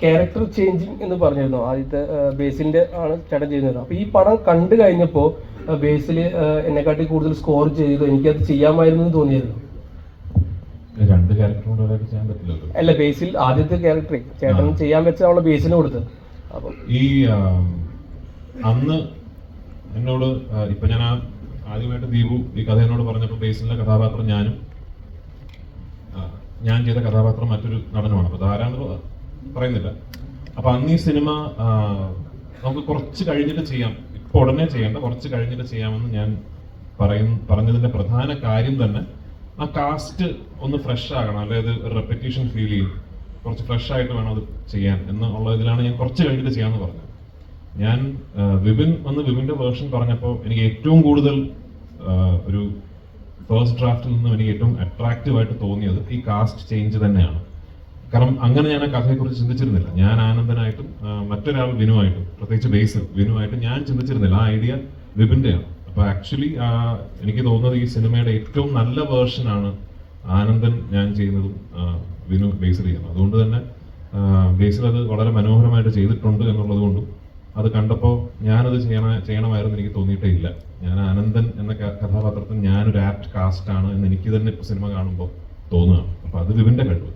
Character changing എന്ന് പറഞ്ഞിരുന്നു. ആദ്യത്തെ ബേസിലിന്റെ ആണ് ചേട്ടൻ ചെയ്യുന്നത് അപ്പൊ ഈ പടം കണ്ടു കഴിഞ്ഞപ്പോ ആ, ബേസിൽ എന്നെക്കാട്ടി കൂടുതൽ സ്കോർ ചെയ്തു. എനിക്കത് ചെയ്യാമായിരുന്നു എന്ന് തോന്നിയിരുന്നു. രണ്ട് ക്യാരക്ടറും ചെയ്യാൻ പറ്റില്ലല്ലോ. അല്ല ബേസിൽ ആദ്യത്തെ ക്യാരക്ടർ ചേട്ടൻ ചെയ്യാൻ വെച്ച അവളെ ബേസിന് കൊടുത്തത് അപ്പം ഈ അന്ന് എന്നോട് ഇപ്പൊ ഞാൻ ആദ്യമായിട്ട് ദീപു ഈ കഥ എന്നോട് പറഞ്ഞപ്പോൾ ബേസിലെ കഥാപാത്രം ഞാനും ഞാൻ ചെയ്ത കഥാപാത്രം മറ്റൊരു നടനുമാണ്. അപ്പൊ അതാരാന്ന് പറയുന്നില്ല. അപ്പൊ അന്ന് ഈ സിനിമ നമുക്ക് കുറച്ച് കഴിഞ്ഞിട്ട് ചെയ്യാം. ഇപ്പൊ ഉടനെ ചെയ്യേണ്ട കുറച്ച് കഴിഞ്ഞിട്ട് ചെയ്യാമെന്ന് ഞാൻ പറയും പറഞ്ഞതിന്റെ പ്രധാന കാര്യം തന്നെ ആ കാസ്റ്റ് ഒന്ന് ഫ്രഷ് ആകണം. അതായത് റെപ്പറ്റീഷൻ ഫീൽ ചെയ്യും. കുറച്ച് ഫ്രഷ് ആയിട്ട് വേണം അത് ചെയ്യാൻ എന്നുള്ള ഇതിലാണ് ഞാൻ കുറച്ച് കഴിഞ്ഞിട്ട് ചെയ്യാമെന്ന് പറഞ്ഞത്. ഞാൻ വിപിൻ വന്ന് വിപിന്റെ വേർഷൻ പറഞ്ഞപ്പോൾ എനിക്ക് ഏറ്റവും കൂടുതൽ ഒരു ഫസ്റ്റ് ഡ്രാഫ്റ്റിൽ നിന്നും എനിക്ക് ഏറ്റവും അട്രാക്റ്റീവ് ആയിട്ട് തോന്നിയത് ഈ കാസ്റ്റ് ചേഞ്ച് തന്നെയാണ്. കാരണം അങ്ങനെ ഞാൻ ആ കഥയെക്കുറിച്ച് ചിന്തിച്ചിരുന്നില്ല. ഞാൻ ആനന്ദനായിട്ടും മറ്റൊരാൾ വിനുവായിട്ടും പ്രത്യേകിച്ച് ബേസിൽ വിനുവായിട്ടും ഞാൻ ചിന്തിച്ചിരുന്നില്ല. ആ ഐഡിയ വിപിന്റെയാണ്. അപ്പൊ ആക്ച്വലി എനിക്ക് തോന്നുന്നത് ഈ സിനിമയുടെ ഏറ്റവും നല്ല വേർഷൻ ആണ് ആനന്ദൻ ഞാൻ ചെയ്യുന്നതും വിനു ബേസിൽ ചെയ്യുന്നത്. അതുകൊണ്ട് തന്നെ ബേസിൽ അത് വളരെ മനോഹരമായിട്ട് ചെയ്തിട്ടുണ്ട് എന്നുള്ളത് കൊണ്ടും അത് കണ്ടപ്പോൾ ഞാനത് ചെയ്യണ ചെയ്യണമായിരുന്നു എനിക്ക് തോന്നിയിട്ടേ ഇല്ല. ഞാൻ ആനന്ദൻ എന്ന കഥാപാത്രത്തിന് ഞാനൊരു ആപ്റ്റ് കാസ്റ്റ് ആണ് എന്ന് എനിക്ക് തന്നെ ഇപ്പൊ സിനിമ കാണുമ്പോൾ തോന്നുകയാണ്. അപ്പോൾ അത് വിപിന്റെ കഴിവ്